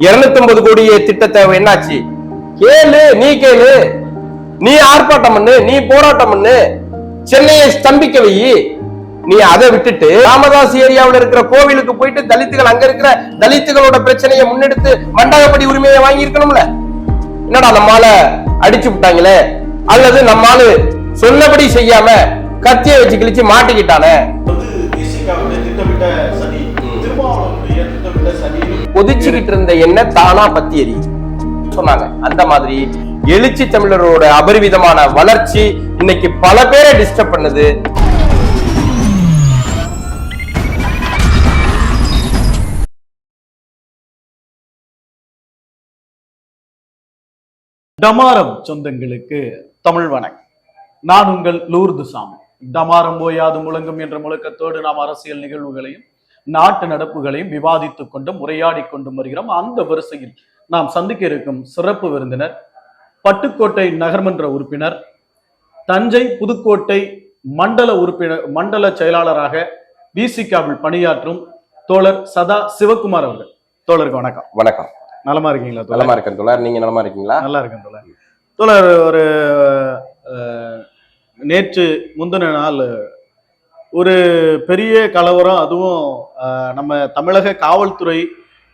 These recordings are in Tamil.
இருநூத்தி கோடி திட்டத்தை என்னாச்சு? கேளு நீ கேளு. நீ ஆர்ப்பாட்டம் பண்ணு நீ போராட்டம் பண்ணு. சென்னையை ஸ்தம்பிக்க வை. நீ அதை விட்டுட்டு ராமதாஸ் ஏரியாவுல இருக்கிற கோவிலுக்கு போயிட்டு தலித்துகள் அங்க இருக்கிற தலித்துகளோட பிரச்சனையை முன்னெடுத்து மண்டகப்படி உரிமையை வாங்கி இருக்கணும்ல என்னடா நம்மால அடிச்சு விட்டாங்களே? அல்லது நம்மால சொன்னபடி செய்யாம கத்திய வச்சு கிழிச்சு மாட்டிக்கிட்டானே? கொதிச்சுக்கிட்டு இருந்த எண்ணெய் தானா பத்தி எரியும் சொன்னாங்க. அந்த மாதிரி எழுச்சி தமிழரோட அபரிவிதமான வளர்ச்சி இன்னைக்கு பல பேரை டிஸ்டர்ப் பண்ணுது. டமாரம் சொந்தங்களுக்கு தமிழ் வணக்கம். நான் உங்கள் லூர்து சாமி டமாரம் போயாது முழங்கும் என்ற முழக்கத்தோடு நாம் அரசியல் நிகழ்வுகளையும் நாட்டு நடப்புகளையும் விவாதித்துக் கொண்டும் உரையாடி கொண்டும் வருகிறோம். அந்த வரிசையில் நாம் சந்திக்க இருக்கும் சிறப்பு விருந்தினர் பட்டுக்கோட்டை நகர்மன்ற உறுப்பினர் தஞ்சை புதுக்கோட்டை மண்டல உறுப்பினர் மண்டல செயலாளராக விசிகாவில் பணியாற்றும் தோழர் சதா சிவகுமார் அவர்கள். தோழருக்கு வணக்கம். வணக்கம். நலமா இருக்கீங்களா நலமா இருக்கேன் தோழர். நீங்க நலமா இருக்கீங்களா? நல்லா இருக்கேன் தோழர். தோழர் ஒரு நேற்று முந்தின நாள் ஒரு பெரிய கலவரம் அதுவும் நம்ம தமிழக காவல்துறை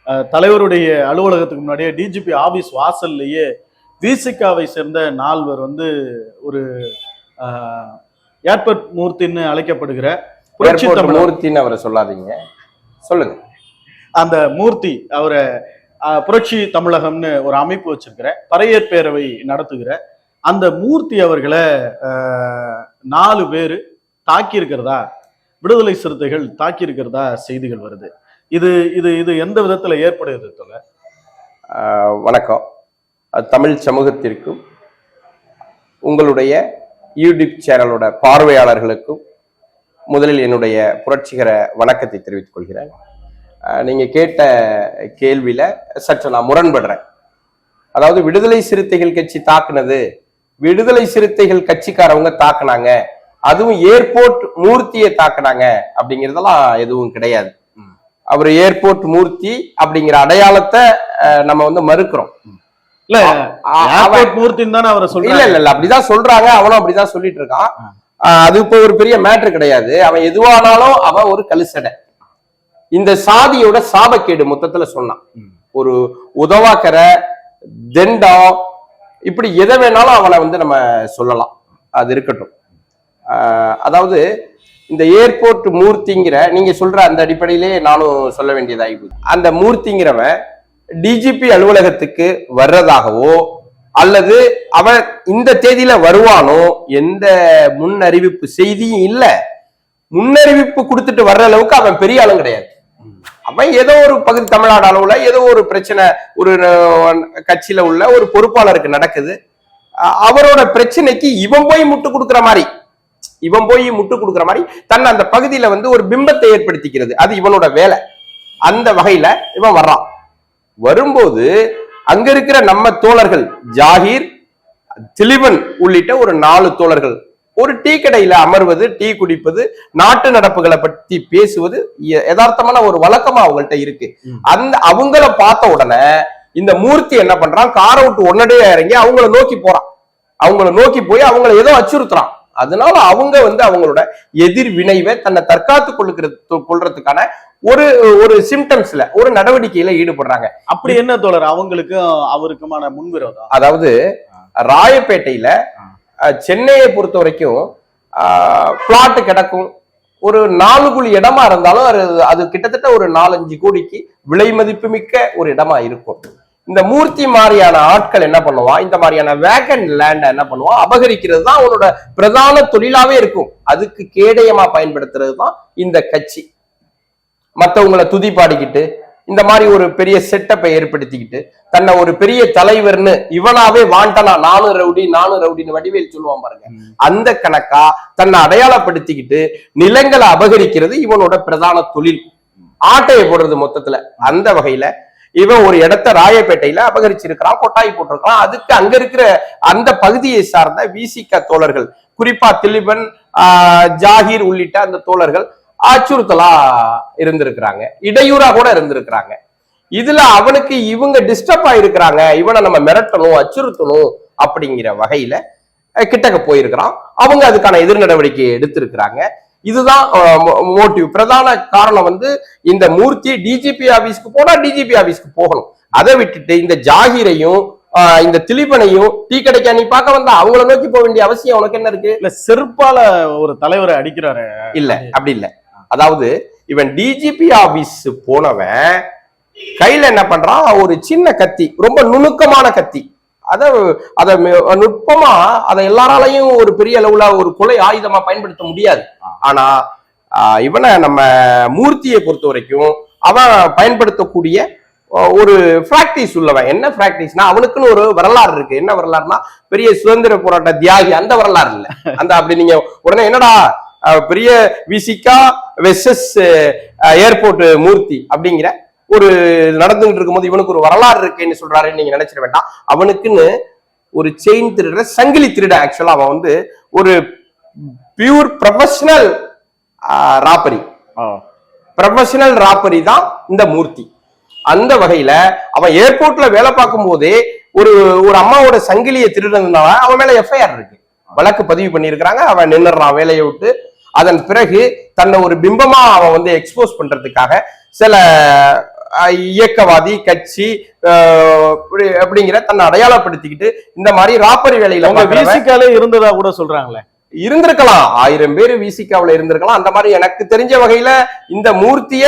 தலைவருடைய அலுவலகத்துக்கு முன்னாடியே டிஜிபி ஆபீஸ் வாசல்லையே விசிகாவை சேர்ந்த நால்வர் வந்து ஒரு ஏர்போர்ட் மூர்த்தின்னு அழைக்கப்படுகிற புரட்சி மூர்த்தின்னு அவரை சொல்லாதீங்க. சொல்லுங்க. அந்த மூர்த்தி அவரை புரட்சி தமிழகம்னு ஒரு அமைப்பு வச்சிருக்கிற பறையர் பேரவை நடத்துகிற அந்த மூர்த்தி அவர்களை நாலு பேர் தாக்கி இருக்கிறதா விடுதலை சிறுத்தைகள் தாக்கி இருக்கிறதா செய்திகள் வருது. இது இது இது எந்த விதத்துல ஏற்படுகிறது தொலை வணக்கம். தமிழ் சமூகத்திற்கும் உங்களுடைய யூடியூப் சேனலோட பார்வையாளர்களுக்கும் முதலில் என்னுடைய புரட்சிகர வணக்கத்தை தெரிவித்துக் கொள்கிறேன். நீங்க கேட்ட கேள்வியில சற்று நான் முரண்படுறேன். அதாவது விடுதலை சிறுத்தைகள் கட்சி தாக்குனது விடுதலை சிறுத்தைகள் கட்சிக்காரவங்க தாக்குனாங்க அதுவும் ஏர்போர்ட் மூர்த்தியை தாக்குனாங்க அப்படிங்கிறதெல்லாம் எதுவும் கிடையாது. அவர் ஏர்போர்ட் மூர்த்தி அப்படிங்கிற அடையாளத்தை நம்ம வந்து மறுக்கிறோம். இல்ல ஏர்போர்ட் மூர்த்தின்னு தானே அவரை சொல்றாங்க இல்ல இல்ல அப்படிதான் சொல்றாங்க. அவனும் அப்படிதான் சொல்லிட்டு இருக்கான். அது இப்போ ஒரு பெரிய மேட்ரு கிடையாது. அவன் எதுவானாலும் அவன் ஒரு கலுசடை இந்த சாதியோட சாபக்கேடு மொத்தத்துல சொன்னான். ஒரு உதவாக்கற தெண்டம் இப்படி எதை வேணாலும் அவனை வந்து நம்ம சொல்லலாம். அது இருக்கட்டும். அதாவது இந்த ஏர்போர்ட் மூர்த்திங்கிற நீங்க சொல்ற அந்த அடிப்படையிலே நானும் சொல்ல வேண்டியதாகி அந்த மூர்த்திங்கிறவன் டிஜிபி அலுவலகத்துக்கு வர்றதாகவோ அல்லது அவன் இந்த தேதியில வருவானோ எந்த முன்னறிவிப்பு செய்தியும் இல்ல. முன்னறிவிப்பு கொடுத்துட்டு வர்ற அளவுக்கு அவன் பெரிய ஆளும் கிடையாது. அவன் ஏதோ ஒரு பகுதி தமிழ்நாடு அளவுல ஏதோ ஒரு பிரச்சனை ஒரு கட்சியில உள்ள ஒரு பொறுப்பாளருக்கு நடக்குது. அவரோட பிரச்சனைக்கு இவன் போய் முட்டு கொடுக்குற மாதிரி. இவன் போய் முட்டு கொடுக்குற மாதிரி தன்னை அந்த பகுதியில வந்து ஒரு பிம்பத்தை ஏற்படுத்திக்கிறது. அது இவனோட வேலை. அந்த வகையில இவன் வர்றான். வரும்போது அங்க இருக்கிற நம்ம தோழர்கள் ஜாகிர் திலிபன் உள்ளிட்ட ஒரு நாலு தோழர்கள் ஒரு டீ கடையில அமர்வது டீ குடிப்பது நாட்டு நடப்புகளை பத்தி பேசுவது யதார்த்தமான ஒரு வழக்கமா அவங்கள்ட்ட இருக்கு. அந்த அவங்கள பார்த்த உடனே இந்த மூர்த்தி என்ன பண்றான் காரை விட்டு உடனடியே இறங்கி அவங்கள நோக்கி போறான். அவங்கள நோக்கி போய் அவங்கள ஏதோ அச்சுறுத்துறான். அதனால அவங்க வந்து அவங்களோட எதிர் வினைவை தன்னை தற்காத்து கொள்ளுக்கிறது கொள்றதுக்கான ஒரு ஒரு சிம்டம்ஸ்ல ஒரு நடவடிக்கையில ஈடுபடுறாங்க. அப்படி என்ன தோழர்? அவங்களுக்கும் அவருக்குமான முன்விரோதம்? அதாவது ராயப்பேட்டையில சென்னையை பொறுத்த வரைக்கும் பிளாட் கிடக்கும். ஒரு நாலு குழி இடமா இருந்தாலும் அது அது கிட்டத்தட்ட ஒரு நாலஞ்சு கோடிக்கு விலை மதிப்புமிக்க ஒரு இடமா இருக்கும். இந்த மூர்த்தி மாதிரியான ஆட்கள் என்ன பண்ணுவான் இந்த மாதிரியான வேக்கன் லேண்ட என்ன பண்ணுவான் அபகரிக்கிறது தான் அவனோட பிரதான தொழிலாவே இருக்கும். அதுக்கு கேடயமா பயன்படுத்துறது தான் இந்த கட்சி. மத்தவங்கள துதி பாடிக்கிட்டு இந்த மாதிரி ஒரு பெரிய செட்டப்பை ஏற்படுத்திக்கிட்டு தன்னை ஒரு பெரிய தலைவர்னு இவனாவே வாண்டனா நானும் ரவுடி நானும் ரவுடின்னு வடிவேல் சொல்லுவான் பாருங்க. அந்த கணக்கா தன்னை அடையாளப்படுத்திக்கிட்டு நிலங்களை அபகரிக்கிறது இவனோட பிரதான தொழில். ஆட்டையை போடுறது மொத்தத்துல. அந்த வகையில இவன் ஒரு இடத்த ராயப்பேட்டையில அபகரிச்சிருக்கிறான் கொட்டாய் போட்டிருக்கிறான். அதுக்கு அங்க இருக்கிற அந்த பகுதியை சார்ந்த விசிக தோழர்கள் குறிப்பா திலிபன் ஆஹ், ஜாகிர் உள்ளிட்ட அந்த தோழர்கள் அச்சுறுத்தலா இருந்திருக்கிறாங்க. இடையூறா கூட இருந்திருக்கிறாங்க. இதுல அவனுக்கு இவங்க டிஸ்டர்ப் ஆயிருக்கிறாங்க. இவனை நம்ம மிரட்டணும் அச்சுறுத்தணும் அப்படிங்கிற வகையில கிட்டக்க போயிருக்கிறான். அவங்க அதுக்கான எதிர் நடவடிக்கை எடுத்திருக்கிறாங்க. இதுதான் மோட்டிவ். பிரதான காரணம் வந்து இந்த மூர்த்தி டிஜிபி ஆபீஸ்க்கு போனா டிஜிபி ஆபீஸ்க்கு போகணும். அதை விட்டுட்டு இந்த ஜாகிரையும் இந்த திலீபனையும் டீ கடைக்கா நீ பார்க்க வந்தா அவங்கள நோக்கி போக வேண்டிய அவசியம் உனக்கு என்ன இருக்கு? இல்ல செருப்பால ஒரு தலைவரை அடிக்கிறாரு. இல்ல அப்படி இல்ல. அதாவது இவன் டிஜிபி ஆபீஸ் போனவன் கையில என்ன பண்றான்? ஒரு சின்ன கத்தி ரொம்ப நுணுக்கமான கத்தி. அத அத நுட்பமா அதை எல்லாராலையும் ஒரு பெரிய அளவுல ஒரு கொலை ஆயுதமா பயன்படுத்த முடியாது. ஆனா இவனை நம்ம மூர்த்தியை பொறுத்த வரைக்கும் அவன் பயன்படுத்தக்கூடிய ஒரு பிராக்டிஸ் உள்ளவன். என்ன பிராக்டிஸ்னா அவனுக்குன்னு ஒரு வரலாறு இருக்கு. என்ன வரலாறுனா பெரிய சுதந்திர போராட்ட தியாகி அந்த வரலாறு இல்ல. அந்த அப்படி நீங்க உடனே என்னடா பெரிய விசிகா வெசஸ் ஏர்போர்ட் மூர்த்தி அப்படிங்கிற ஒரு நடந்துகிட்டு இருக்கும்போது இவனுக்கு ஒரு வரலாறு இருக்குன்னு சொல்றாருன்னு நீங்க நினைச்சிட வேண்டாம். அவனுக்குன்னு ஒரு செயின் திருடுற சங்கிலி திருட ஆக்சுவலா அவன் வந்து ஒரு pure professional robbery. Professional robbery தான் இந்த மூர்த்தி. அந்த வகையில அவன் ஏர்போர்ட்ல வேலை பார்க்கும் போதே ஒரு ஒரு அம்மாவோட சங்கிலியை திருடுனதுனால அவன் மேல எஃப்ஐஆர் இருக்கு. வழக்கு பதிவு பண்ணியிருக்கிறாங்க. அவன் நின்னுறான் வேலையை விட்டு. அதன் பிறகு தன்னை ஒரு பிம்பமா அவன் வந்து எக்ஸ்போஸ் பண்றதுக்காக சில இயக்கவாதி கட்சி அப்படிங்கிற தன்னை அடையாளப்படுத்திக்கிட்டு இந்த மாதிரி ராப்பரி வேலையில விசிகாலே இருந்ததா கூட சொல்றாங்களே. இருந்திருக்கலாம். ஆயிரம் பேர் விசிகாவுல இருந்திருக்கலாம். அந்த மாதிரி எனக்கு தெரிஞ்ச வகையில இந்த மூர்த்திய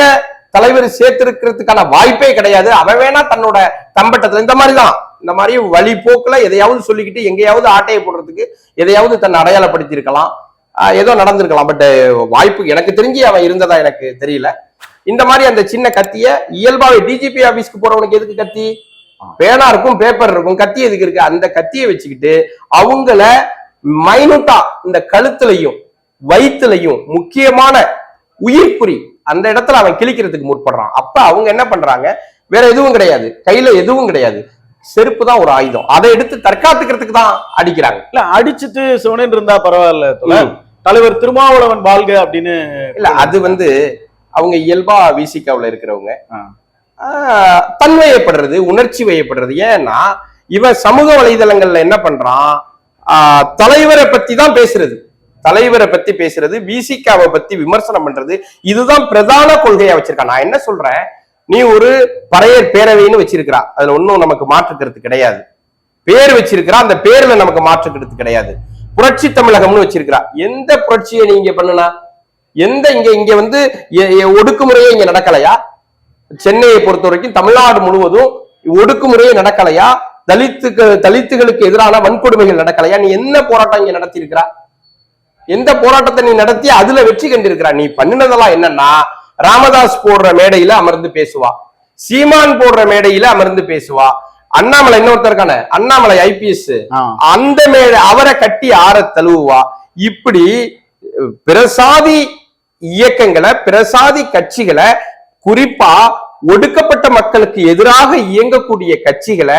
தலைவர் சேர்த்திருக்கிறதுக்கான வாய்ப்பே கிடையாது. அவன் வேணா தன்னோட தம்பட்டத்துல இந்த மாதிரி தான் இந்த மாதிரி வழி போக்குல எதையாவது சொல்லிக்கிட்டு எங்கேயாவது ஆட்டையை போடுறதுக்கு எதையாவது தன்னை அடையாளப்படுத்தி இருக்கலாம் ஏதோ நடந்திருக்கலாம். பட் வாய்ப்பு எனக்கு தெரிஞ்சு அவன் இருந்ததா எனக்கு தெரியல. இந்த மாதிரி அந்த சின்ன கத்திய இயல்பாவே டிஜிபி ஆபீஸ்க்கு போறவனுக்கு எதுக்கு கத்தி? பேனா இருக்கும் பேப்பர் இருக்கும். கத்தி எதுக்கு இருக்கு? அந்த கத்தியை வச்சுக்கிட்டு அவங்கள மைனூட்டா இந்த கழுத்துலையும் வயிற்றுலையும் முக்கியமான உயிர்க்குறி அந்த இடத்துல அவன் கிழிக்கிறதுக்கு முற்படுறான். அப்ப அவங்க என்ன பண்றாங்க? வேற எதுவும் கிடையாது. கையில எதுவும் கிடையாது. செருப்பு தான் ஒரு ஆயுதம். அதை எடுத்து தற்காத்துக்கிறதுக்கு தான் அடிக்கிறாங்க. இல்ல அடிச்சிட்டு சிவனேன் இருந்தா பரவாயில்ல. தலைவர் திருமாவளவன் வாழ்க அப்படின்னு இல்ல அது வந்து அவங்க இயல்பா விசிகாவுல இருக்கிறவங்க. தன்வயப்படுறது உணர்ச்சி வயப்படுறது ஏன்னா இவன் சமூக வலைதளங்கள்ல என்ன பண்றான்? ஆஹ், தலைவரை பத்தி தான் பேசுறது. தலைவரை பத்தி பேசுறது விசிகாவை பத்தி விமர்சனம் பண்றது இதுதான் பிரதான கொள்கையா வச்சிருக்கான். நான் என்ன சொல்றேன்? நீ ஒரு பறையர் பேரவைன்னு வச்சிருக்கிறா. அதுல ஒன்றும் நமக்கு மாற்றுக்கிறது கிடையாது. பேர் வச்சிருக்கிறா அந்த பேர்ல நமக்கு மாற்றுக்கிறது கிடையாது. புரட்சி தமிழகம்னு வச்சிருக்கிறா. எந்த புரட்சியை நீங்க பண்ணுனா? எந்த இங்க இங்க வந்து ஒடுக்குமுறையே இங்க நடக்கலையா? சென்னையை பொறுத்த வரைக்கும் தமிழ்நாடு முழுவதும் ஒடுக்குமுறையே நடக்கலையா? தலித்துக்கு தலித்துகளுக்கு எதிரான வன்கொடுமைகள் நடக்கலையா? நீ என்ன போராட்டம் இங்க நடத்தி எந்த போராட்டத்தை நீ நடத்தி அதுல வெற்றி கண்டிருக்கிறா? நீ பண்ணினதெல்லாம் என்னன்னா ராமதாஸ் போடுற மேடையில அமர்ந்து பேசுவா. சீமான் போடுற மேடையில அமர்ந்து பேசுவா. அண்ணாமலை இன்னொருத்தர் இருக்கானே? அண்ணாமலை ஐபிஎஸ். அந்த மேடை அவரை கட்டி ஆற தழுவுவா. இப்படி பிரசாதி இயக்கங்களை பிரசாதி கட்சிகளை குறிப்பா ஒடுக்கப்பட்ட மக்களுக்கு எதிராக இயங்கக்கூடிய கட்சிகளை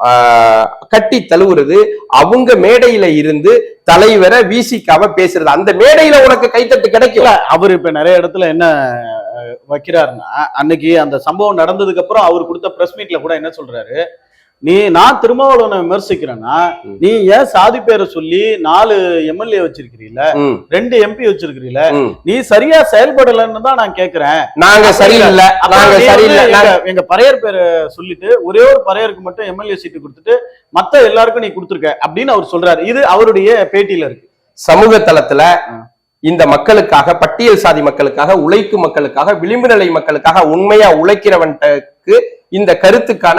ஆஹ், கட்டி தழுவுறது அவங்க மேடையில இருந்து தலைவரை வீசிக்காம பேசுறது. அந்த மேடையில உனக்கு கைத்தட்டு கிடைக்கல அவர் இப்ப நிறைய இடத்துல என்ன வைக்கிறாருன்னா அன்னைக்கு அந்த சம்பவம் நடந்ததுக்கு அப்புறம் அவர் கொடுத்த பிரஸ் மீட்ல கூட என்ன சொல்றாரு? நீ நான் திருமாவளவனை விமர்சிக்கிறேன்னா. நீ ஏன் சாதி பேரை சொல்லி நாலு எம்எல்ஏ வச்சிருக்கிறீல ரெண்டு எம்பி வச்சிருக்கிறீல. நீ சரியா செயல்படலன்னு தான் நான் கேக்குறேன் நாங்க சரியில்லை நாங்க சரியில்லை எங்க- பறையர் பேரை சொல்லிட்டு ஒரே ஒரு பறையருக்கு மட்டும் எம்எல்ஏ சீட்டு கொடுத்துட்டு மத்த எல்லாருக்கும் நீ கொடுத்துருக்க அப்படின்னு அவர் சொல்றாரு இது அவருடைய பேட்டியில இருக்கு சமூக தளத்துல. இந்த மக்களுக்காக பட்டியல் சாதி மக்களுக்காக உழைக்கும் மக்களுக்காக விளிம்பு நிலை மக்களுக்காக உண்மையா உழைக்கிறவன்க்கு இந்த கருத்துக்கான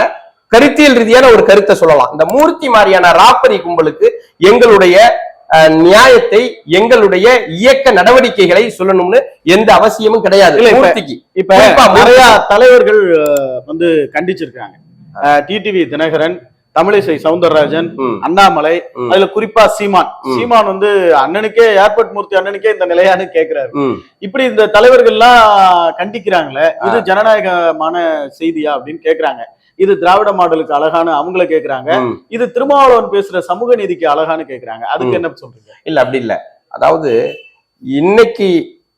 கருத்தியல் ரீதியான ஒரு கருத்தை சொல்லலாம். இந்த மூர்த்தி மாதிரியான ராப்பரி கும்பலுக்கு எங்களுடைய நியாயத்தை எங்களுடைய இயக்க நடவடிக்கைகளை சொல்லணும்னு எந்த அவசியமும் கிடையாது. இப்ப- நிறைய தலைவர்கள் வந்து கண்டிச்சிருக்காங்க. டிடிவி தினகரன் தமிழிசை சவுந்தரராஜன் அண்ணாமலை. அதுல குறிப்பா சீமான். சீமான் வந்து அண்ணனுக்கே ஏர்போர்ட் மூர்த்தி அண்ணனுக்கே இந்த நிலையான்னு கேக்குறாரு. இப்படி இந்த தலைவர்கள்லாம் கண்டிக்கிறாங்களே இது ஜனநாயகமான செய்தியா அப்படின்னு கேக்குறாங்க. இது திராவிட மாடலுக்கு அழகான அவங்கள கேக்குறாங்க. இது திருமாவளவன் பேசுற சமூக நீதிக்கு அழகான்னு கேக்குறாங்க. அதுக்கு. என்ன சொல்றீங்க? இல்ல அப்படி இல்ல. அதாவது இன்னைக்கு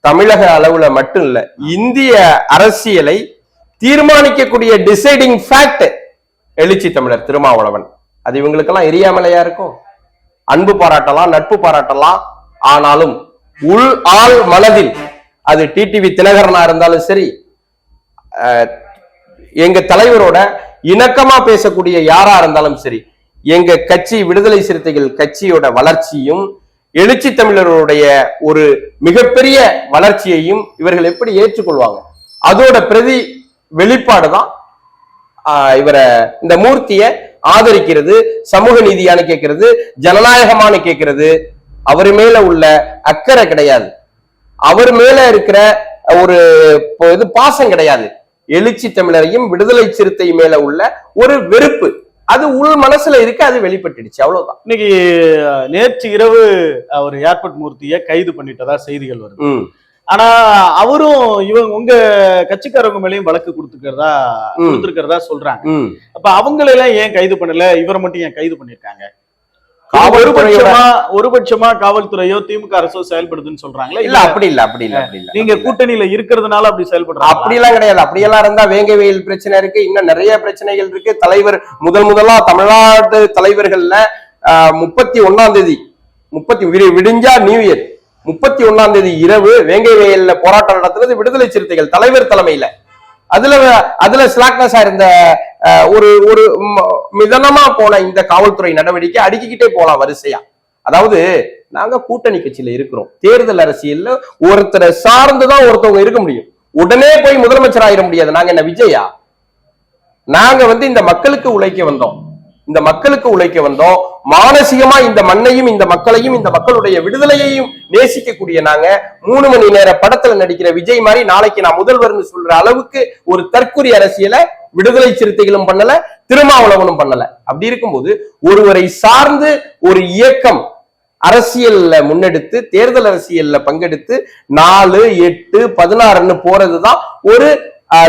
தமிழக அளவுல மட்டும் இல்ல இந்திய அரசியலை தீர்மானிக்கக்கூடிய டிசைடிங் ஃபேக்ட் எழுச்சி தமிழர் திருமாவளவன். அது இவங்களுக்கெல்லாம் எரியாமலையா இருக்கும்? அன்பு பாராட்டலாம் நட்பு பாராட்டலாம் ஆனாலும் உள் ஆள் மனதில் அது டிடிவி தினகரனா இருந்தாலும் சரி எங்க தலைவரோட இணக்கமா பேசக்கூடிய யாரா இருந்தாலும் சரி எங்க கட்சி விடுதலை சிறுத்தைகள் கட்சியோட வளர்ச்சியும் எழுச்சி தமிழர்களுடைய ஒரு மிகப்பெரிய வளர்ச்சியையும் இவர்கள் எப்படி ஏற்றுக்கொள்வாங்க? அதோட பிரதி வெளிப்பாடு தான் இவரை இந்த மூர்த்திய ஆதரிக்கிறது சமூக நீதியான கேட்கிறது ஜனநாயகமானு கேட்கிறது. அவர் மேல உள்ள அக்கறை கிடையாது. அவர் மேல இருக்கிற ஒரு இப்போ இது பாசம் கிடையாது. எழுச்சி தமிழரையும் விடுதலை சிறுத்தை மேல உள்ள ஒரு வெறுப்பு. அது உள் மனசுல இருக்கு அது வெளிப்பட்டுடுச்சு. அவ்வளவுதான். இன்னைக்கு நேற்று இரவு அவர் ஏர்போர்ட் மூர்த்தியை கைது பண்ணிட்டதா செய்திகள் வருது. ஆனா அவரும் இவங்க உங்க கட்சிக்காரவங்க மேலயும் வழக்கு கொடுத்துக்கிறதா. கொடுத்துருக்கிறதா சொல்றாங்க. அப்ப அவங்களெல்லாம் ஏன் கைது பண்ணல? இவரை மட்டும் ஏன் கைது பண்ணிருக்காங்க ஒரு காவல்துறையோட பட்சமா ஒரு பட்சமா காவல்துறையோ திமுக அரசோ செயல்படுதுன்னு சொல்றாங்களா? இல்ல அப்படி இல்ல அப்படி இல்ல அப்படி இல்ல நீங்க கூட்டணியில இருக்கிறதுனால அப்படி செயல்படுறாங்க அப்படியெல்லாம் கிடையாது. அப்படியெல்லாம் இருந்தா வேங்க வெயில் பிரச்சனை இருக்கு. இன்னும் நிறைய பிரச்சனைகள் இருக்கு. தலைவர் முதல் முதலா தமிழ்நாட்டு தலைவர்கள்ல முப்பத்தி ஒண்ணாம் தேதி முப்பத்தி விடி- விடிஞ்சா நியூ இயர் முப்பத்தி ஒண்ணாம் தேதி இரவு வேங்கை வயல்ல போராட்டம் நடத்துறது விடுதலை சிறுத்தைகள் தலைவர் தலைமையில. அதுல அதுல ஸ்லாக்னஸா இருந்த ஒரு ஒரு ம- மிதனமா போன இந்த காவல்துறை நடவடிக்கை அடுக்கிக்கிட்டே போலாம் வரிசையா. அதாவது நாங்க கூட்டணி கட்சியில இருக்கிறோம். தேர்தல் அரசியல்ல ஒருத்தரை சார்ந்துதான் ஒருத்தவங்க இருக்க முடியும். உடனே போய் முதலமைச்சர் ஆயிட முடியாது. நாங்க என்ன விஜயா? நாங்க வந்து இந்த மக்களுக்கு உழைக்க வந்தோம். இந்த மக்களுக்கு உழைக்க வந்தோம். மானசீகமா இந்த மண்ணையும் இந்த மக்களையும் இந்த மக்களுடைய விடுதலையையும் நேசிக்கக்கூடிய நாங்க மூணு மணி நேர படத்துல நடிக்கிற விஜய் மாதிரி நாளைக்கு நான் முதல்வர்னு சொல்ற அளவுக்கு ஒரு தற்குறி அரசியலை விடுதலை சிறுத்தைகளும் பண்ணல திருமாவளவனும் பண்ணல. அப்படி இருக்கும்போது ஒருவரை சார்ந்து ஒரு இயக்கம் அரசியல்ல முன்னெடுத்து தேர்தல் அரசியல்ல பங்கெடுத்து நாலு எட்டு பதினாறுன்னு போறதுதான் ஒரு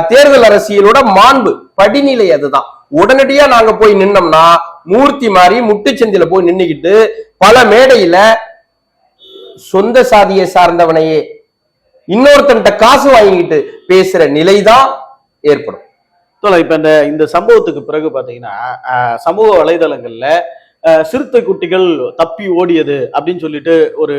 தேர்தல் அரசியலோட மாண்பு படிநிலை அதுதான். உடனடியா நாங்க போய் நின்னோம்னா மூர்த்தி மாதிரி முட்டுச்சந்தில போய் நின்னுக்கிட்டு பல மேடையில சொந்த சாதியை சார்ந்தவனையே இன்னொருத்தன்ட்ட காசு வாங்கிக்கிட்டு பேசுற நிலைதான் ஏற்படும். இப்ப இந்த இந்த சம்பவத்துக்கு பிறகு பாத்தீங்கன்னா சமூக வலைதளங்கள்ல சிறுத்தை குட்டிகள் தப்பி ஓடியது அப்படின்னு சொல்லிட்டு ஒரு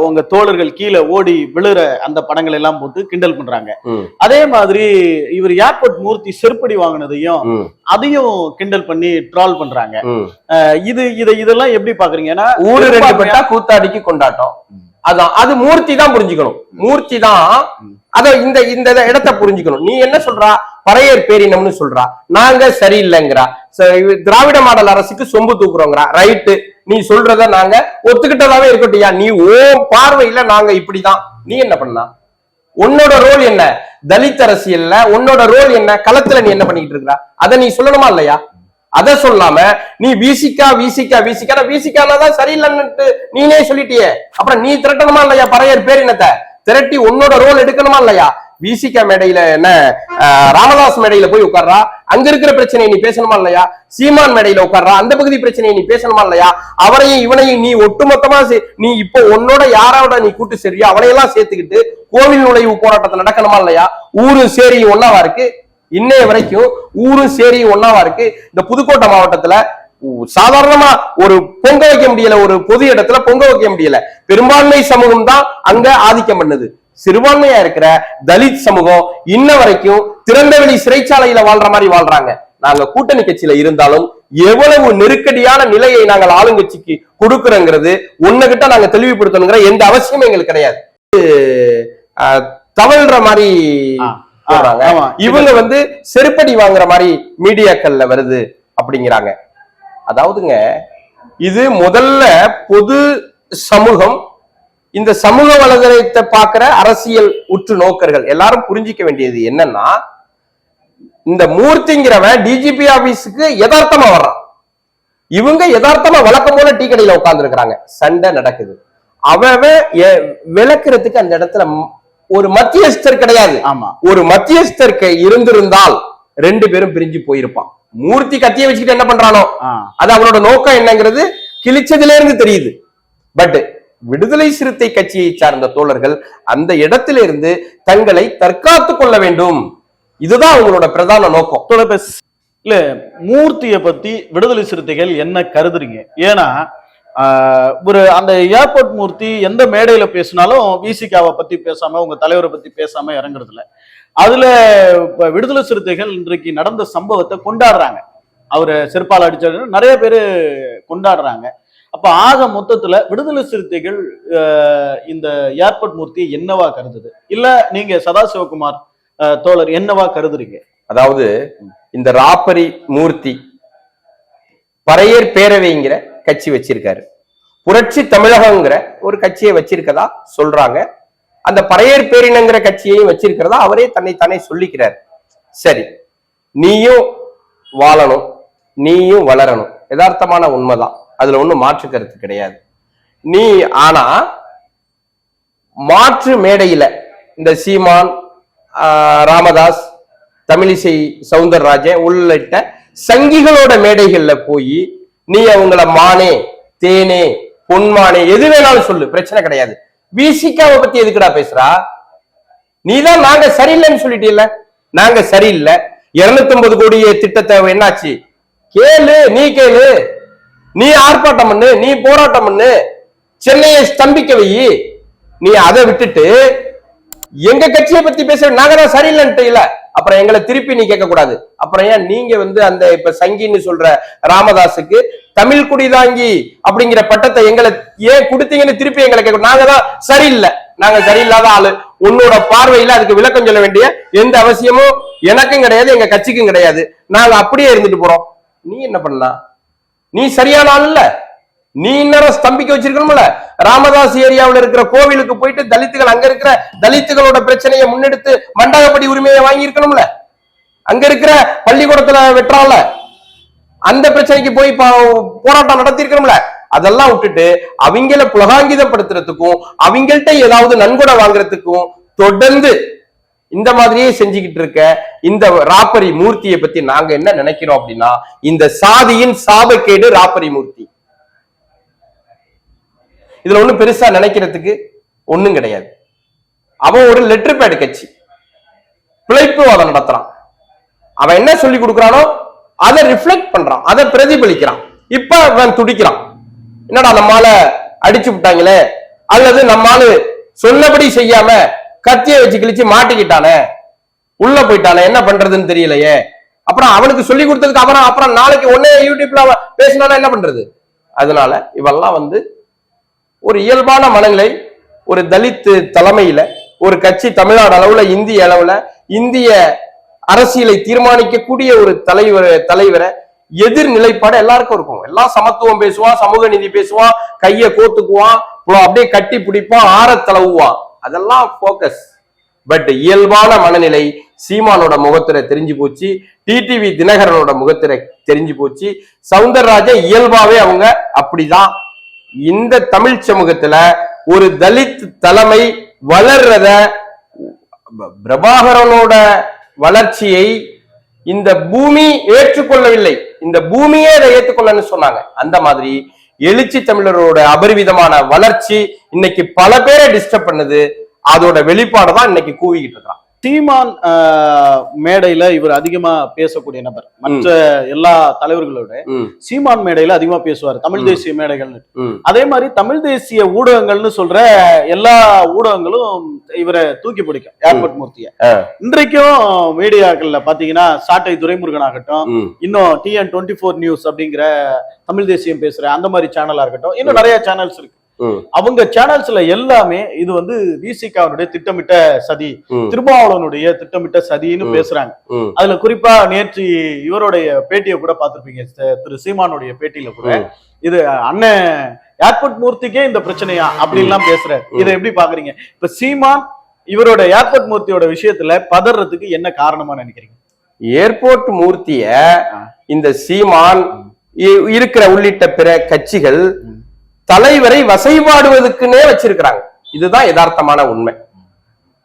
உங்க தோழர்கள் கீழே ஓடி விழுற அந்த படங்கள் எல்லாம் போட்டு கிண்டல் பண்றாங்க. அதே மாதிரி இவர் ஏர்போர்ட் மூர்த்தி செருப்படி வாங்கினதையும் அதையும் கிண்டல் பண்ணி ட்ரால் பண்றாங்க. இது இதை இதெல்லாம் எப்படி பாக்குறீங்க? ஏன்னா ஊரு ரெண்டு பெரும்பான்மையா- பட்டா கூத்தாடிக்கு கொண்டாட்டம். அதான் அது மூர்த்தி தான் புரிஞ்சுக்கணும். மூர்த்தி தான் அத இந்த இந்த இடத்த புரிஞ்சுக்கணும். நீ என்ன சொல்றா? பறையர் பேரினம்னு சொல்றா. நாங்க சரியில்லைங்கிறா. திராவிட மாடல் அரசுக்கு சொம்பு தூக்குறோங்கிறா. ரைட்டு நீ சொல்றத நாங்க ஒத்துக்கிட்டதாவே இருக்கட்டும் நீ ஓ பார்வையில நாங்க இப்படிதான். நீ என்ன பண்ணலாம் உன்னோட ரோல் என்ன? தலித் அரசியல்ல உன்னோட ரோல் என்ன? களத்துல நீ என்ன பண்ணிக்கிட்டு இருக்கிற? அதை நீ சொல்லணுமா இல்லையா? அத சொல்லாம நீ விசிக்கா விசிக்கா விசிக்கா. விசிக்கானதான் சரியில்லைன்னுட்டு நீனே சொல்லிட்டியே. அப்புறம் நீ திரட்டணுமா இல்லையா பறையர் பேரினத்தை? திரட்டி உன்னோட ரோல் எடுக்கணுமா இல்லையா? விசிகா மேடையில என்ன ஆஹ், ராமதாஸ் மேடையில போய் உட்கார்றா? அங்க இருக்கிற பிரச்சனையை நீ பேசணுமா இல்லையா? சீமான் மேடையில உட்கார்றா? அந்த பகுதி பிரச்சனையை நீ பேசணுமா இல்லையா? அவரையும் இவனையும் நீ ஒட்டுமொத்தமா சே- நீ இப்போ உன்னோட யாரோட நீ கூட்டு சரியா அவனையெல்லாம் சேர்த்துக்கிட்டு கோவில் நுழைவு போராட்டத்தை நடக்கணுமா இல்லையா? ஊரும் சேரி ஒன்னாவா இருக்கு? இன்னைய வரைக்கும் ஊரும் சேரியும் ஒன்னாவா இருக்கு? இந்த புதுக்கோட்டை மாவட்டத்துல சாதாரணமா ஒரு பொங்க வைக்க முடியல ஒரு பொது இடத்துல பொங்க வைக்க முடியல. பெரும்பான்மை சமூகம் தான் அங்க ஆதிக்கம் பண்ணுது. சிறுபான்மையா இருக்கிற தலித் சமூகம் இன்ன வரைக்கும் திறந்தவெளி சிறைச்சாலையில வாழ்ற மாதிரி வாழ்றாங்க. நாங்க கூட்டணி கட்சியில இருந்தாலும் எவ்வளவு நெருக்கடியான நிலையை நாங்கள் ஆளுங்கட்சிக்கு கொடுக்கிறோங்கிறது உன்னகிட்ட நாங்க தெளிவுபடுத்தணுங்கிற எந்த அவசியமும் எங்களுக்கு கிடையாது. தவழ்ற மாதிரி. இவங்க வந்து செருப்படி வாங்குற மாதிரி மீடியாக்கள்ல வருது அப்படிங்கிறாங்க. அதாவதுங்க இது முதல்ல பொது சமூகம் இந்த சமூக வலைதளத்தை பார்க்கிற அரசியல் உற்று நோக்கர்கள் எல்லாரும் புரிஞ்சிக்க வேண்டியது என்னன்னா இந்த மூர்த்திங்கிறவன் டிஜிபி ஆபீஸுக்கு யதார்த்தமா வர்றான். இவங்க யதார்த்தமா வழக்கம் போல டீ கடையில உட்கார்ந்து இருக்கிறாங்க சண்டை நடக்குது. அவன் விளக்குறதுக்கு அந்த இடத்துல ஒரு மத்தியஸ்தர் கிடையாது. ஆமா. ஒரு மத்தியஸ்தர் கை இருந்திருந்தால் ரெண்டு பேரும் பிரிஞ்சு போயிருப்பான். மூர்த்தி கத்திய வச்சுக்கிட்டு என்ன பண்றானோ? அது அவனோட நோக்கம் என்னங்கிறது கிழிச்சதுல இருந்து தெரியுது. பட் விடுதலை சிறுத்தை கட்சியை சார்ந்த தோழர்கள் அந்த இடத்திலிருந்து தங்களை தற்காத்துக் கொள்ள வேண்டும். இதுதான் அவங்களோட பிரதான நோக்கம். இல்ல மூர்த்திய பத்தி விடுதலை சிறுத்தைகள் என்ன கருதுறீங்க? ஏன்னா ஒரு அந்த ஏர்போர்ட் மூர்த்தி எந்த மேடையில பேசினாலும் விசிகாவை பத்தி பேசாம உங்க தலைவரை பத்தி பேசாம இறங்குறது இல்லை அதுல இப்ப விடுதலை சிறுத்தைகள் இன்றைக்கு நடந்த சம்பவத்தை கொண்டாடுறாங்க. அவரை செருப்பால் அடிச்சாரு நிறைய பேரு கொண்டாடுறாங்க. அப்ப ஆக மொத்தத்துல விடுதலை சிறுத்தைகள் ஆஹ், இந்த ஏர்போர்ட் மூர்த்தியை என்னவா கருதுது? இல்ல நீங்க சதாசிவகுமார் தோழர் என்னவா கருதுறீங்க? அதாவது இந்த ராப்பரி மூர்த்தி பறையர் பேரவைங்கிற கட்சி வச்சிருக்காரு. புரட்சி தமிழகங்கிற ஒரு கட்சியை வச்சிருக்கதா சொல்றாங்க. அந்த பறையர் பேரினங்கிற கட்சியையும் வச்சிருக்கிறதா அவரே தன்னை தானே சொல்லிக்கிறார். சரி நீயும் வாழணும் நீயும் வளரணும். யதார்த்தமான உண்மைதான். அதுல ஒண்ணும் மாற்று கருத்து கிடையாது. நீ ஆனா மாற்று மேடையில இந்த சீமான் ஆஹ், ராமதாஸ் தமிழிசை சவுந்தரராஜன் உள்ளிட்ட சங்கிகளோட மேடைகள்ல போய் நீ அவங்கள மானே தேனே பொன்மானே எது வேணாலும் சொல்லு பிரச்சனை கிடையாது. பிசிக்காவை பத்தி எதுக்குடா பேசுறா? நீதான் நாங்க சரியில்லைன்னு சொல்லிட்டீல்ல? நாங்க சரியில்லை. இருநூத்தி ஐம்பது கோடி திட்டத்தை என்னாச்சு? கேளு நீ கேளு. நீ ஆர்ப்பாட்டம் பண்ணு நீ போராட்டம் பண்ணு சென்னையை ஸ்தம்பிக்க வை. நீ அதை விட்டுட்டு எங்க கட்சியை பத்தி பேச நாங்க தான் சரியில்லைன்ட்டு இல்ல. அப்புறம் எங்களை திருப்பி நீ கேட்க கூடாது. அப்புறம் ஏன் நீங்க வந்து அந்த இப்ப சங்கின்னு சொல்ற ராமதாஸுக்கு தமிழ் குடிதாங்கி அப்படிங்கிற பட்டத்தை எங்களை ஏன் கொடுத்தீங்கன்னு திருப்பி எங்களை கேட்க நாங்க தான் சரியில்லை. நாங்க சரியில்லாத ஆளு. உன்னோட பார்வையில அதுக்கு விளக்கம் சொல்ல வேண்டிய எந்த அவசியமும் எனக்கும் கிடையாது எங்க கட்சிக்கும் கிடையாது. நாங்க அப்படியே இருந்துட்டு போறோம். நீ என்ன பண்ணலாம்? நீ சரியான ஆள் இல்ல. நீ இன்னும் ஸ்தம்பிக்க வச்சிருக்கணும்ல. ராமதாஸ் ஏரியாவுல இருக்கிற கோவிலுக்கு போயிட்டு தலித்துகள் அங்க இருக்கிற தலித்துகளோட பிரச்சனையை முன்னெடுத்து மண்டகப்படி உரிமையை வாங்கி இருக்கணும்ல அங்க இருக்கிற பள்ளிக்கூடத்துல வெட்டுறான்ல. அந்த பிரச்சனைக்கு போய் போராட்டம் நடத்தி இருக்கணும்ல அதெல்லாம் விட்டுட்டு அவங்கள புலகாங்கிதப்படுத்துறதுக்கும் அவங்கள்ட்ட ஏதாவது நன்கொடை வாங்குறதுக்கும் தொடர்ந்து இந்த மாதிரியே செஞ்சுக்கிட்டு இருக்க இந்த ராப்பரி மூர்த்தியை பத்தி நாங்க என்ன நினைக்கிறோம் அப்படின்னா இந்த சாதியின் சாபக்கேடு ராப்பரி மூர்த்தி. இதுல ஒண்ணும் பெருசா நினைக்கிறதுக்கு ஒண்ணும் கிடையாது. அவன் ஒரு லெட்டர் பேட் கட்சி. பிழைப்புவாதம் நடத்துறான். அவன் என்ன சொல்லி கொடுக்குறானோ அதை ரிஃப்ளெக்ட் பண்றான். அதை பிரதிபலிக்கிறான். இப்ப அவன் துடிக்கிறான். என்னடா நம்மால அடிச்சு விட்டாங்களே? அல்லது நம்மால சொன்னபடி செய்யாம கத்தியை வச்சு கிழிச்சு மாட்டிக்கிட்டானே? உள்ள போயிட்டானே? என்ன பண்றதுன்னு தெரியலையே. அப்புறம் அவனுக்கு சொல்லி கொடுத்ததுக்கு அப்புறம் அப்புறம் நாளைக்கு ஒன்னே யூடியூப்ல அவன் பேசினானா என்ன பண்றது? அதனால இவெல்லாம் வந்து ஒரு இயல்பான மனநிலை ஒரு தலித்து தலைமையில ஒரு கட்சி தமிழ்நாடு அளவுல இந்திய அளவுல இந்திய அரசியலை தீர்மானிக்கக்கூடிய ஒரு தலைவர் தலைவரை எதிர் நிலைப்பாடு எல்லாருக்கும் இருக்கும். எல்லாம் சமத்துவம் பேசுவான் சமூக நீதி பேசுவான் கையை கோத்துக்குவான் அப்படியே கட்டி பிடிப்பான் ஆற தளவுவான் அதெல்லாம் போக்கஸ் பட் இயல்பான மனநிலை சீமானோட முகத்திர தெரிஞ்சு போச்சு. டிடிவி தினகரனோட முகத்திர தெரிஞ்சு போச்சு. சவுந்தரராஜன் இயல்பாவே அவங்க அப்படிதான். இந்த தமிழ் சமூகத்துல ஒரு தலித் தலைமை வளர்றத பிரபாகரனோட வளர்ச்சியை இந்த பூமி ஏற்றுக்கொள்ளவில்லை. இந்த பூமியே அதை ஏற்றுக்கொள்ளன்னு சொன்னாங்க. அந்த மாதிரி எழுச்சி தமிழரோட அபரிவிதமான வளர்ச்சி இன்னைக்கு பல பேரை டிஸ்டர்ப் பண்ணுது. அதோட வெளிப்பாடு தான் இன்னைக்கு கூவிக்கிட்டு இருக்கான் சீமான் ஆஹ், மேடையில இவர் அதிகமா பேசக்கூடிய நபர். மற்ற எல்லா தலைவர்களோட சீமான் மேடையில அதிகமா பேசுவார். தமிழ். தேசிய மேடைகள் அதே மாதிரி தமிழ் தேசிய ஊடகங்கள்னு சொல்ற எல்லா ஊடகங்களும் இவரை தூக்கி பிடிக்கும். ஏர்போர்ட் மூர்த்திய. இன்றைக்கும் மீடியாக்கள்ல பாத்தீங்கன்னா சாட்டை துரைமுருகன் ஆகட்டும் இன்னும் டிஎன் டுவெண்ட்டி ஃபோர் நியூஸ் அப்படிங்கிற தமிழ் தேசியம் பேசுற அந்த மாதிரி சேனலா இருக்கட்டும் இன்னும் நிறைய சேனல்ஸ் இருக்கு. அவங்க சேனல்ஸ்ல எல்லாமே இது வந்து விசிகாவுடைய திட்டமிட்ட சதி திருமாவளவனுடைய திட்டமிட்ட சதின்னு. பேசுறாங்க. அதுல குறிப்பா நேற்று இவருடைய பேட்டியை கூட பார்த்திருப்பீங்க திரு சீமானுடைய பேட்டியில கூட. இது அண்ணன் ஏர்போர்ட் மூர்த்திக்கே இந்த பிரச்சனையா அப்படின்லாம் பேசுறாரு. ம். இதை எப்படி பாக்குறீங்க இப்ப சீமான் இவரோட ஏர்போர்ட் மூர்த்தியோட விஷயத்துல பதறதுக்கு என்ன காரணமா நினைக்கிறீங்க? ஏர்போர்ட் மூர்த்திய. இந்த சீமான் இருக்கிற உள்ளிட்ட பிற கட்சிகள் தலைவரை வசைபாடுவதுக்குன்னே வச்சிருக்கிறாங்க. இதுதான் யதார்த்தமான உண்மை.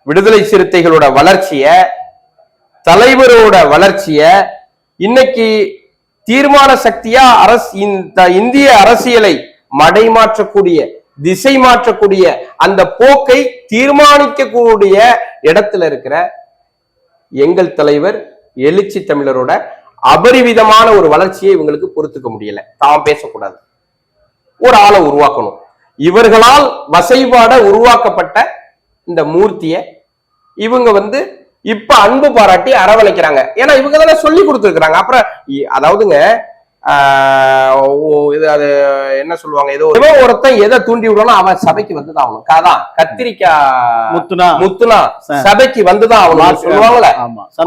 விடுதலை சிறுத்தைகளோட வளர்ச்சிய தலைவரோட வளர்ச்சிய இன்னைக்கு தீர்மான சக்தியா அரசு இந்த இந்திய அரசியலை மடைமாற்றக்கூடிய திசை மாற்றக்கூடிய அந்த போக்கை தீர்மானிக்கக்கூடிய இடத்துல இருக்கிற எங்கள் தலைவர் எழுச்சி தமிழரோட அபரிவிதமான ஒரு வளர்ச்சியை இவங்களுக்கு பொறுத்துக்க முடியல. தான் பேசக்கூடாது. ஒரு ஆளை உருவாக்கணும். இவர்களால் வசைபாட உருவாக்கப்பட்ட இந்த மூர்த்திய இவங்க வந்து இப்ப அன்பு பாராட்டி அரவணைக்கிறாங்க. ஏன்னா இவங்க தானே சொல்லி கொடுத்துருக்காங்க அப்புறம் அதாவதுங்க இது அது என்ன சொல்லுவாங்க ஏதோ ஒருத்தன் எதை தூண்டி விடணும் அவன் சபைக்கு வந்துதான் ஆகணும். கதான் கத்திரிக்காய் முத்துனா. முத்துனா சபைக்கு வந்துதான் ஆகணும். சொல்லுவாங்கல்ல?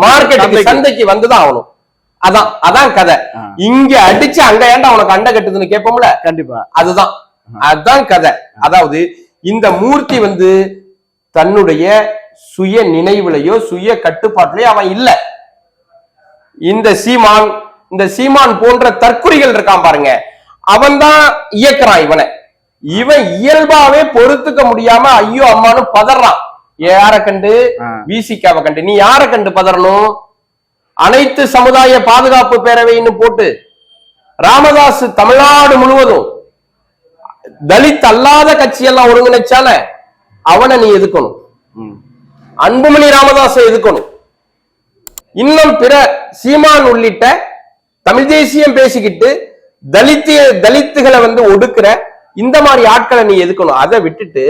மார்க்கெட்டுக்கு சந்தைக்கு. சந்தைக்கு வந்துதான் ஆகணும். அதான் அதான் கதை. இங்க அடிச்சு அங்க ஏன்டா உனக்கு அண்டை கட்டுதுன்னு கேட்போம்ல? கண்டிப்பா. அதுதான். அதுதான் கதை. அதாவது இந்த மூர்த்தி வந்து தன்னுடைய சுய நினைவுலையோ சுய கட்டுப்பாட்டுலயோ அவன் இல்ல. இந்த சீமான் இந்த சீமான் போன்ற தற்குறிகள் இருக்கான் பாருங்க. அவன் தான் இயக்குறான் இவனை. இவன் இயல்பாவே பொறுத்துக்க முடியாம ஐயோ அம்மான்னு பதறான். யார கண்டு. விசிகாவை கண்டு. நீ யார கண்டு பதறணும்? அனைத்து சமுதாய பாதுகாப்பு பேரவைன்னு போட்டு ராமதாஸ் தமிழ்நாடு முழுவதும் தலித் அல்லாத கட்சியெல்லாம் ஒருங்கிணைச்சால அவனை நீ எதுக்கணும். அன்புமணி ராமதாஸை எதுக்கணும் இன்னும் பிற சீமான் உள்ளிட்ட தமிழ் தேசியம் பேசிக்கிட்டு தலித்திய தலித்துகளை வந்து ஒடுக்குற இந்த மாதிரி ஆட்களை நீ எதுக்கணும் அதை விட்டுட்டு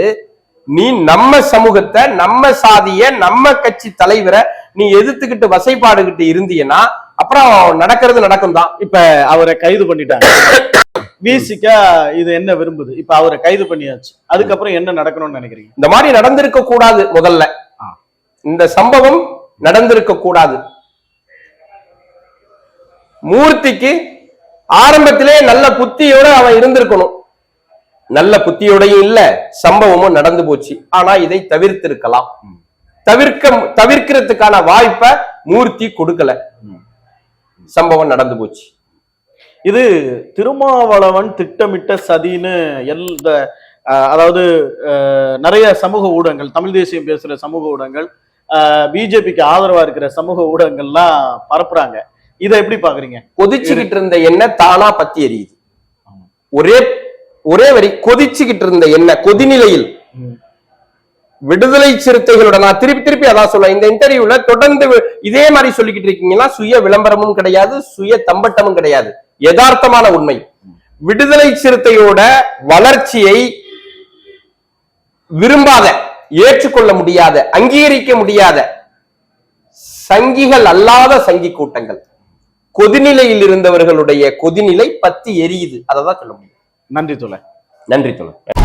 நீ நம்ம சமூகத்தை நம்ம சாதிய நம்ம கட்சி தலைவரை நீ எதிர்த்துக்கிட்டு வசைப்பாடுகிட்டு இருந்தீன்னா அப்புறம் நடக்கிறது நடக்கும் தான் இப்ப அவரை கைது பண்ணிட்டாங்க. விசிகா இது என்ன விரும்புது? இப்ப அவரை கைது பண்ணியாச்சு. அதுக்கப்புறம் என்ன நடக்கணும்னு நினைக்கிறீங்க? இந்த மாதிரி நடந்திருக்க கூடாது முதல்ல. இந்த சம்பவம் நடந்திருக்க கூடாது. மூர்த்திக்கு ஆரம்பத்திலே நல்ல புத்தியோட அவன் இருந்திருக்கணும். நல்ல புத்தியோடையும் இல்ல சம்பவமும் நடந்து போச்சு. ஆனா இதை தவிர்த்திருக்கலாம். தவிர்க்க தவிர்க்கிறதுக்கான வாய்ப்பை மூர்த்தி கொடுக்கல. சம்பவம் நடந்து போச்சு. இது திருமாவளவன் திட்டமிட்ட சதின்னு எந்த அதாவது நிறைய சமூக ஊடகங்கள் தமிழ் தேசியம் பேசுற சமூக ஊடகங்கள் பிஜேபிக்கு ஆதரவா இருக்கிற சமூக ஊடகங்கள்லாம் பரப்புறாங்க. இதை எப்படி பாக்குறீங்க? கொதிச்சுக்கிட்டு இருந்த எண்ணெய் தானா பத்தி எரியுது. ஒரே ஒரே வரி கொதிச்சுக்கிட்டு இருந்த எண்ணெய் கொதிநிலையில். விடுதலை சிறுத்தைகளோட நான் திருப்பி திருப்பி அதான் சொல்லுவேன் இந்த இன்டர்வியூல தொடர்ந்து இதே மாதிரி சொல்லிக்கிட்டு இருக்கீங்கன்னா சுய விளம்பரமும் கிடையாது சுய தம்பட்டமும் கிடையாது. யதார்த்தமான உண்மை. விடுதலை சிறுத்தையோட வளர்ச்சியை விரும்பாத ஏற்றுக்கொள்ள முடியாத அங்கீகரிக்க முடியாத சங்கிகள் அல்லாத சங்கி கூட்டங்கள். கொதிநிலையில் இருந்தவர்களுடைய கொதிநிலை பத்தி எரியுது. அதை தான் சொல்ல முடியும். நன்றி தோழர். நன்றி தோழர்.